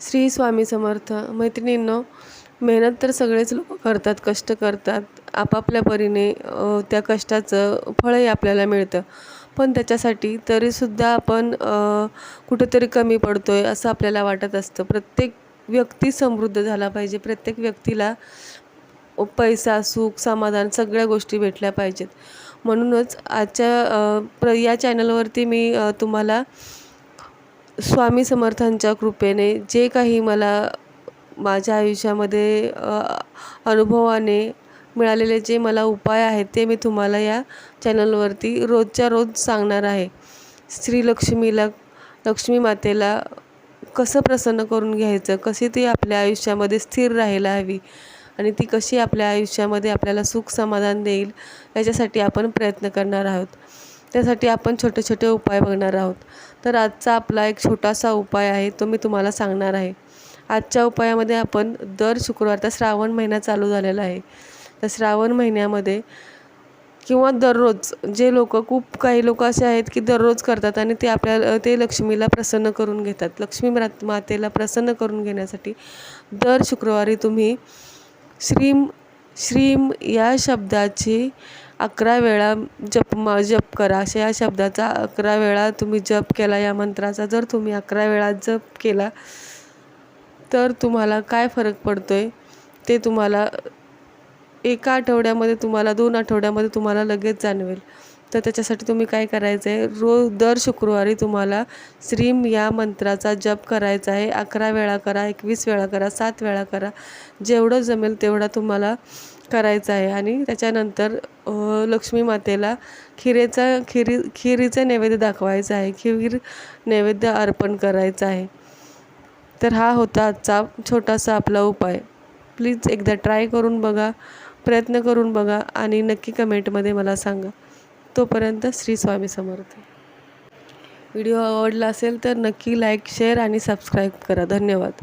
श्री स्वामी समर्थ मैत्रिणींनो मेहनत तर सगळेच लोक करतात कष्ट करतात. आपापल्या परीने त्या कष्टाचं फळही आपल्याला मिळतं. पण त्याच्यासाठी तरीसुद्धा आपण कुठेतरी कमी पडतो आहे असं आपल्याला वाटत असतं. प्रत्येक व्यक्ती समृद्ध झाला पाहिजे. प्रत्येक व्यक्तीला पैसा सुख समाधान सगळ्या गोष्टी भेटल्या पाहिजेत. म्हणूनच आजच्या प्र या चॅनलवरती मी तुम्हाला स्वामी समर्थांच्या कृपेने जे काही मला माझ्या आयुष्यामध्ये अनुभवाने मिळालेले जे मला उपाय आहेत ते मी तुम्हाला या चॅनलवरती रोजच्या रोज सांगणार आहे. स्त्री लक्ष्मीला लक्ष्मी मातेला कसं प्रसन्न करून घ्यायचं कशी ती आपल्या आयुष्यामध्ये स्थिर राहायला हवी आणि ती कशी आपल्या आयुष्यामध्ये आपल्याला सुख समाधान देईल याच्यासाठी आपण प्रयत्न करणार आहोत. त्यासाठी आपण छोटे छोटे उपाय बघणार आहोत. तर आजचा आपला एक छोटासा उपाय आहे तो मी तुम्हाला सांगणार आहे. आजच्या उपायामध्ये आपण दर शुक्रवार तर श्रावण महिना चालू झालेला आहे. तर श्रावण महिन्यामध्ये किंवा दररोज जे लोक खूप काही लोक असे आहेत की दररोज करतात आणि ते आपल्या ते लक्ष्मीला प्रसन्न करून घेतात. लक्ष्मी मातेला प्रसन्न करून घेण्यासाठी दर शुक्रवारी तुम्ही श्रीम श्रीम या शब्दाची अकरा वेळा जप म जप करा. अशा या शब्दाचा अकरा वेळा तुम्ही जप केला या मंत्राचा जर तुम्ही अकरा वेळा जप केला तर तुम्हाला काय फरक पडतो आहे ते तुम्हाला एका आठवड्यामध्ये तुम्हाला दोन आठवड्यामध्ये तुम्हाला लगेच जाणवेल. तर त्याच्यासाठी तुम्ही काय करायचं आहे रोज दर शुक्रवारी तुम्हाला श्रीम या मंत्राचा जप करायचा आहे. अकरा वेळा करा एकवीस वेळा करा सात वेळा करा. जेवढं जमेल तेवढा तुम्हाला करायचं आहे आणि त्याच्यानंतर लक्ष्मी मातेला खिरेचा खिरी खिरीचं नैवेद्य दाखवायचं आहे खीर नैवेद्य अर्पण करायचं आहे. तर हा होता आजचा छोटासा आपला उपाय. प्लीज एकदा ट्राय करून बघा प्रयत्न करून बघा आणि नक्की कमेंटमध्ये मला सांगा. तोपर्यंत श्री स्वामी समर्थ. व्हिडिओ आवडला असेल तर नक्की लाईक शेअर आणि सबस्क्राईब करा. धन्यवाद.